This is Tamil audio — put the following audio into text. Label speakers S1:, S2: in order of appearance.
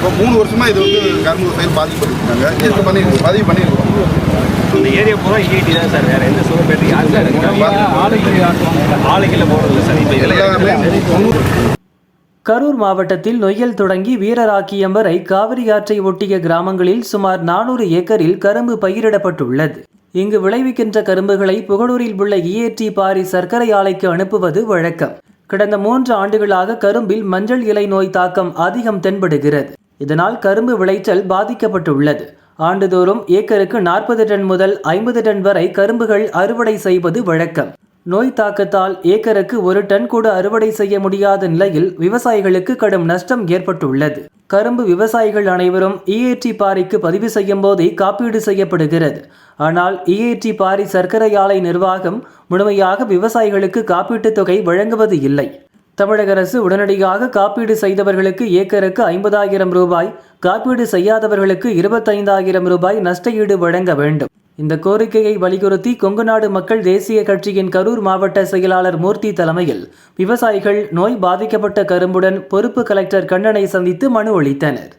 S1: இப்போ மூணு வருஷமா இது வந்து கரும்பு விவசாயம் பாதிக்கப்பட்டிருக்காங்க இது பண்ணி பதிவு பண்ணியிருக்கோம்.
S2: இந்த ஏரியா பூரா இஐடி தான் சார். வேற எந்த சுகர் யாரும் சார் ஆளுகளை போகிறது சார்? இப்போ
S1: எல்லாமே
S3: கரூர் மாவட்டத்தில் நொய்யல் தொடங்கி வீரராக்கியம் வரை காவிரி ஆற்றை ஒட்டிய கிராமங்களில் சுமார் நானூறு ஏக்கரில் கரும்பு பயிரிடப்பட்டுள்ளது. இங்கு விளைவிக்கின்ற கரும்புகளை புகழூரில் உள்ள இஏடி பாரி சர்க்கரை ஆலைக்கு அனுப்புவது வழக்கம். கடந்த மூன்று ஆண்டுகளாக கரும்பில் மஞ்சள் இலை நோய் தாக்கம் அதிகம் தென்படுகிறது. இதனால் கரும்பு விளைச்சல் பாதிக்கப்பட்டுள்ளது. ஆண்டுதோறும் ஏக்கருக்கு நாற்பது டன் முதல் ஐம்பது டன் வரை கரும்புகள் அறுவடை செய்வது வழக்கம். நோய் தாக்கத்தால் ஏக்கருக்கு ஒரு டன் கூட அறுவடை செய்ய முடியாத நிலையில் விவசாயிகளுக்கு கடும் நஷ்டம் ஏற்பட்டுள்ளது. கரும்பு விவசாயிகள் அனைவரும் இஏடி பாரிக்கு பதிவு செய்யும் போதே காப்பீடு செய்யப்படுகிறது. ஆனால் இஏடி பாரி சர்க்கரை ஆலை நிர்வாகம் முழுமையாக விவசாயிகளுக்கு காப்பீட்டுத் தொகை வழங்குவது இல்லை. தமிழக அரசு உடனடியாக காப்பீடு செய்தவர்களுக்கு ஏக்கருக்கு ஐம்பதாயிரம் ரூபாய் காப்பீடு செய்யாதவர்களுக்கு இருபத்தைந்தாயிரம் ரூபாய் நஷ்டஈடு வழங்க வேண்டும். இந்த கோரிக்கையை வலியுறுத்தி கொங்குநாடு மக்கள் தேசிய கட்சியின் கரூர் மாவட்ட செயலாளர் மூர்த்தி தலைமையில் விவசாயிகள் நோய் பாதிக்கப்பட்ட கரும்புடன் பொறுப்பு கலெக்டர் கண்ணனை சந்தித்து மனு அளித்தனர்.